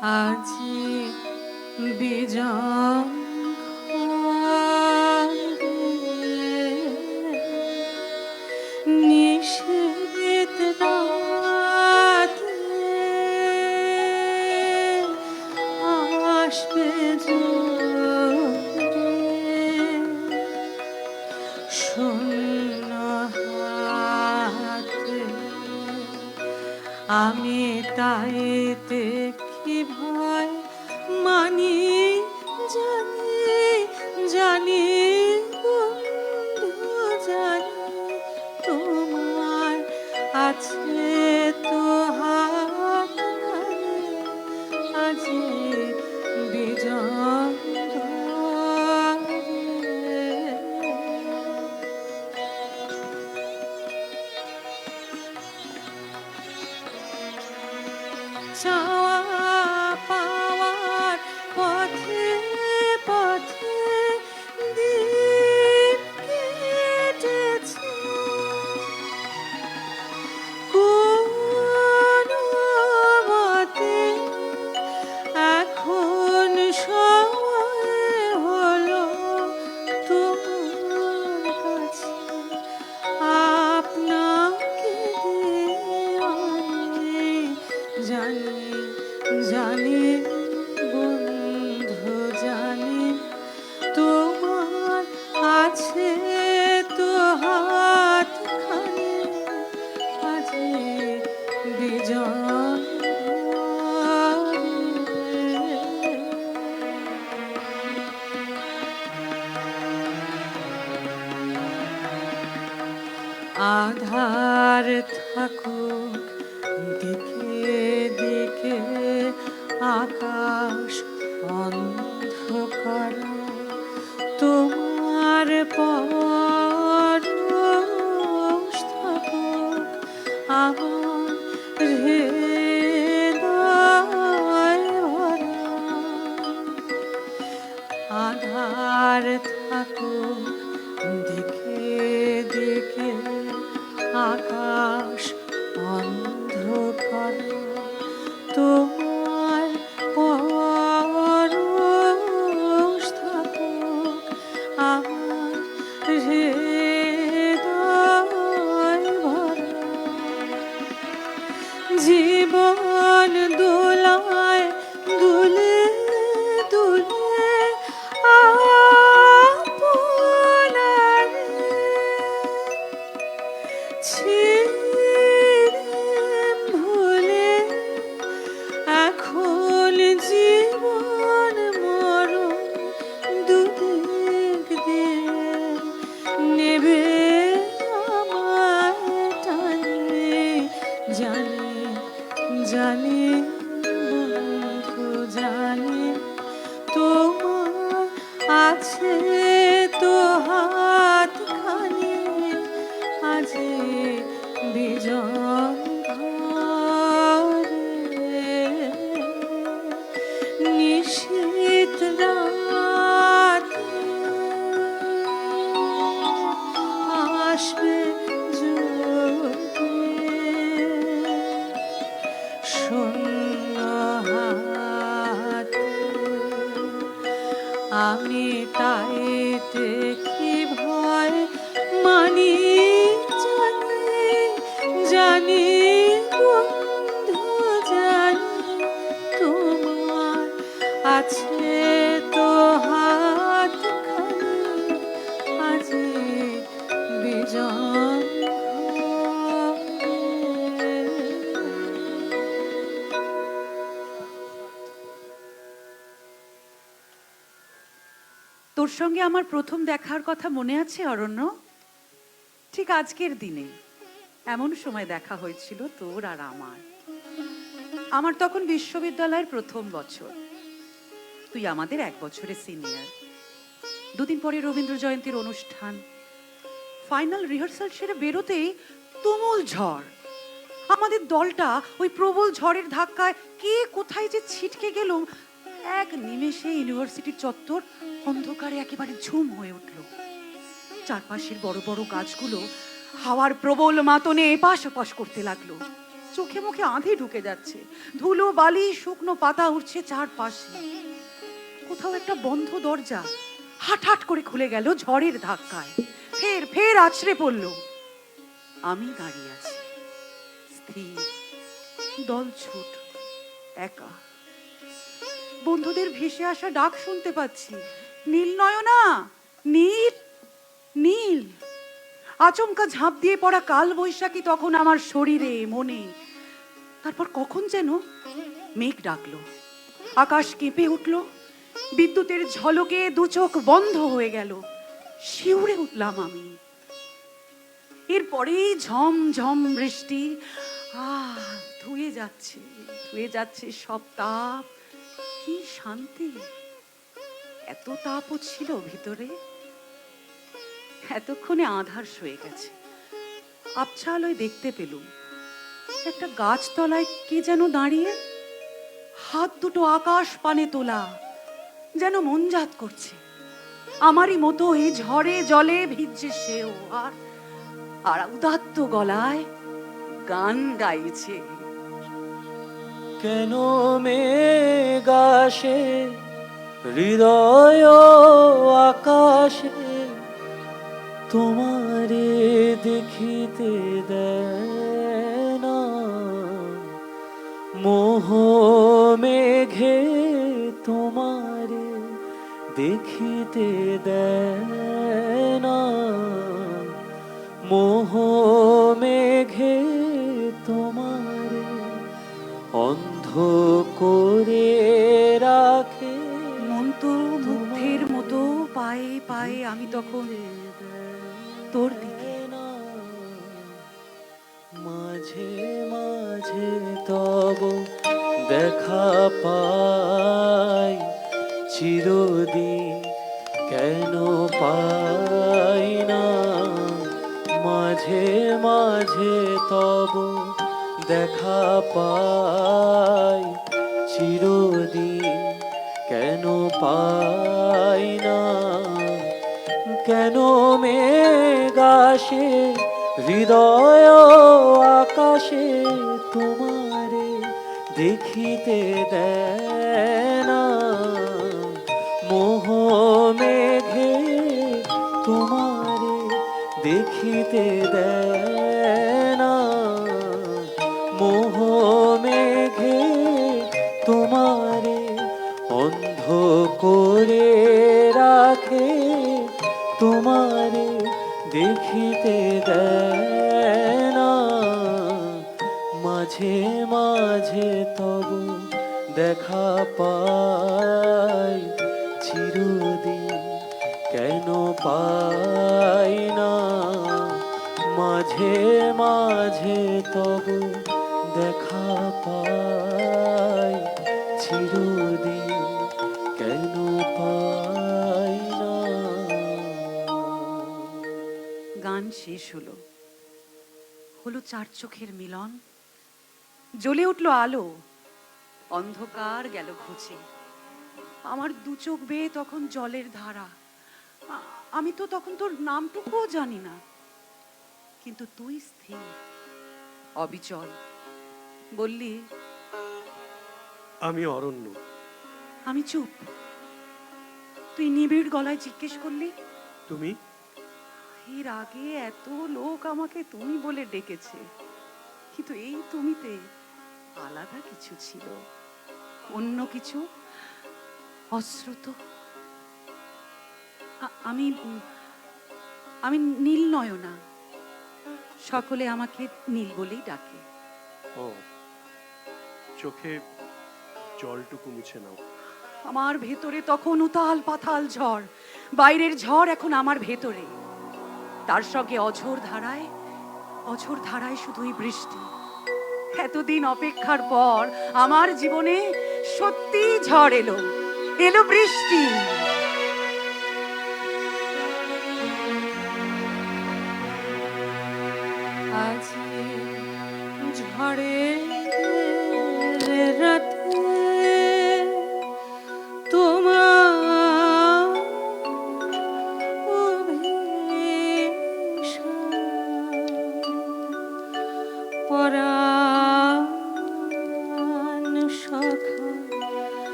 আজি বিজং নিষেধ রাতে আসবে জোরে শূন্য আমি তাইতে কি ভয় মানি জানি জানি জানি তোমার আছে তো হাত আজি বিজয়। চাওয়া থাকুক। বিজন জানি জানি, তোমার আছে তো হাত খানি বিজন তোর সঙ্গে আমার প্রথম দেখার কথা মনে আছে, অরণ্য? ঠিক আজকের দিনে। এমন সময় দেখা হয়েছিল তোর আর আমার। আমার তখন বিশ্ববিদ্যালয়ের প্রথম বছর। তুই আমাদের এক বছরের সিনিয়র দুদিন পরে রবীন্দ্র জয়ন্তীর অনুষ্ঠান। ফাইনাল রিহার্সাল সেরে বেরোতেই তুমুল ঝড়। আমাদের দলটা ওই প্রবল ঝড়ের ধাক্কায় কে কোথায় যে ছিটকে গেল, এক নিমেষে ইউনিভার্সিটির চত্বর অন্ধকারে একেবারে ঝুম হয়ে উঠল। চারপাশের বড় বড় গাছগুলো হাওয়ার প্রবল মাতনে এপাশ ওপাশ করতে লাগল। চোখে মুখে আঁধে ঢুকে যাচ্ছে। ধুলো, বালি, শুকনো পাতা উঠছে চারপাশে। কোথাও একটা বন্ধ দরজা হাট করে খুলে গেল ঝড়ের ধাক্কায়। ফের ফের আছড়ে পড়ল। আমি দাঁড়িয়ে আছি। স্থির দলছুট একা। বন্ধুদের ভেসে আসা ডাক শুনতে পাচ্ছি। নীল নয়না, নীল নীল। আচমকা ঝাঁপ দিয়ে পড়া কাল বৈশাখী তখন আমার শরীরে, মনে। তারপর কখন যেন মেঘ ডাকলো। আকাশ কেঁপে উঠল। বিদ্যুতের ঝলকে দু চোখ বন্ধ হয়ে গেল। শিউরে উঠলাম আমি। এরপরেই ঝম ঝম বৃষ্টি। ধুয়ে যাচ্ছে ধুয়ে যাচ্ছে সব তাপ। কি শান্তি। এত তাপও ছিল ভিতরে। এতক্ষণে আধার সয়ে গেছে। আবছা দেখতে পেলুম। একটা গাছতলায় কে যেন দাঁড়িয়ে হাত দুটো আকাশ পানে তোলা যেন মনজাত করছে। আমারই মতো এই ঝড়ে জলে ভিজছে সেও আর আর উদাত্ত গলায় গান গাইছে। কেন মেঘাসে হৃদয় আকাশে তোমারে দেখিতে দেয় না মোহ মেঘে তোমারে দেখিতে দেয় না মোহ মেঘে তোমারে অন্ধ করে রাখে। মন মুগ্ধের মতো পায়ে পায়ে আমি তখন তোর দিকে। মাঝে মাঝে তব দেখা পাই, চিরদিন কেন পাই না? মাঝে মাঝে তব দেখা পাই, চিরদিন কেন পাই না? কেন মেঘাসে হৃদয় আকাশে তোমারে দেখিতে দেয়। মাঝে মাঝে তবু দেখা পাই চিরদিন। কেন পাই না? মাঝে মাঝে তবু দেখা পাই চিরদিন। কেন পাই না? গান শেষ হলো। হলো চার চোখের মিলন। জ্বলে উঠল আলো। অন্ধকার গেল ঘুচে আমার দু চোখ বেয়ে তখন জলের ধারা। আমি তো তখন তোর নামটুকুও জানি না। কিন্তু তুই স্থির অবিচল। বললি আমি অরণ্য। আমি চুপ। তুই নিবিড় গলায় জিজ্ঞেস করলি তুমি? এর আগে এত লোক আমাকে তুমি বলে ডেকেছে। কিন্তু এই তুমিতে আলাদা কিছু ছিল। অন্য কিছু অশ্রুত আমি আমি নীল নয়না। সকলে আমাকে নীল বলেই ডাকে। ও চোখে জলটুকু মুছে নাও। আমার ভেতরে তখন উতাল পাতাল ঝড়। বাইরের ঝড় এখন আমার ভেতরে। তার সঙ্গে অঝোর ধারায় অঝোর ধারায় শুধুই বৃষ্টি। এতদিন অপেক্ষার পর আমার জীবনে সত্যি ঝড় এলো। এলো বৃষ্টি।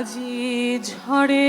আজি ঝরে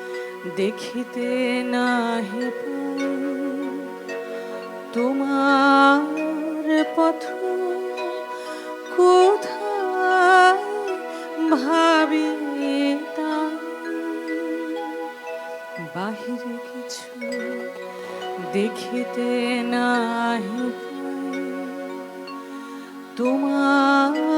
দেখিতে নাহি তোমার পথ কোথায় ভাবি বাহিরে কিছু দেখিতে নাহি তোমার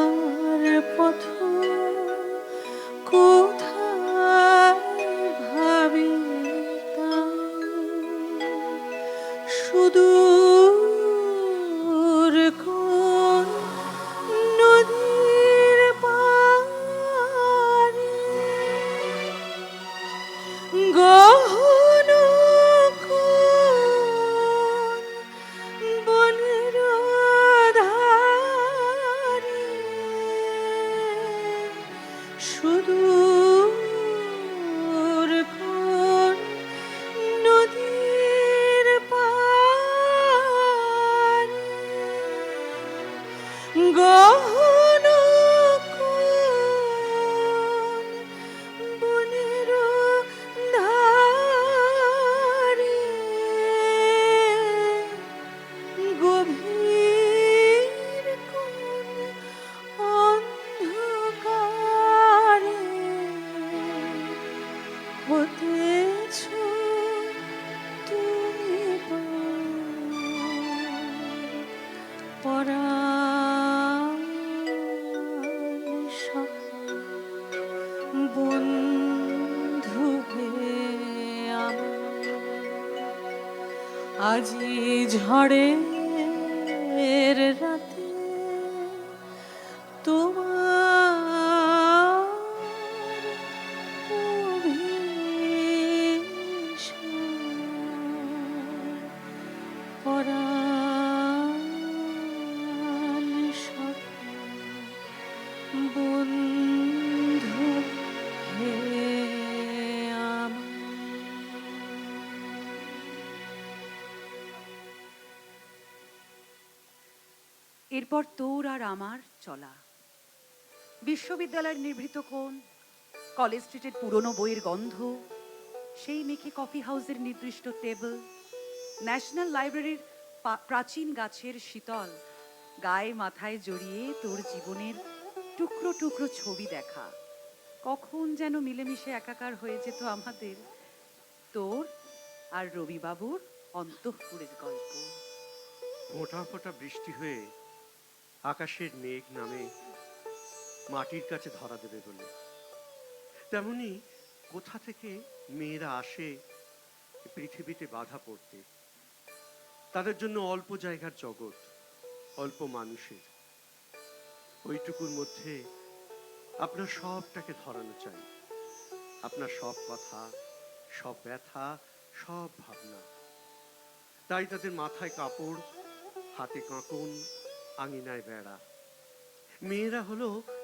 শুধু ঝড়ে এরপর তোর আর আমার চলা। বিশ্ববিদ্যালয়ের নিভৃত কোণ, কলেজ স্ট্রিটের পুরনো বইয়ের গন্ধ, সেই মেখে কফি হাউসের নির্দিষ্ট টেবিল, ন্যাশনাল লাইব্রেরির প্রাচীন গাছের শীতল, গায়ে মাথায় জড়িয়ে তোর জীবনের টুকরো টুকরো ছবি দেখা। কখন যেন মিলেমিশে একাকার হয়ে যেত আমাদের তোর আর রবিবাবুর অন্তঃপুরের গল্প। ফোটা ফোঁটা বৃষ্টি হয়ে আকাশের মেঘ নামে মাটির কাছে ধরা দেবে বলে। তেমনি কোথা থেকে মেয়েরা আসে পৃথিবীতে বাধা পড়তে। তাদের জন্য অল্প জায়গার জগৎ, অল্প মানুষের। ওইটুকুর মধ্যে আপনার সবটাকে ধরানো চাই। আপনার সব কথা, সব ব্যথা, সব ভাবনা। তাই তাদের মাথায় কাপড়, হাতে কাঁকন আঙিনায় বেড়া। মেয়েরা হলো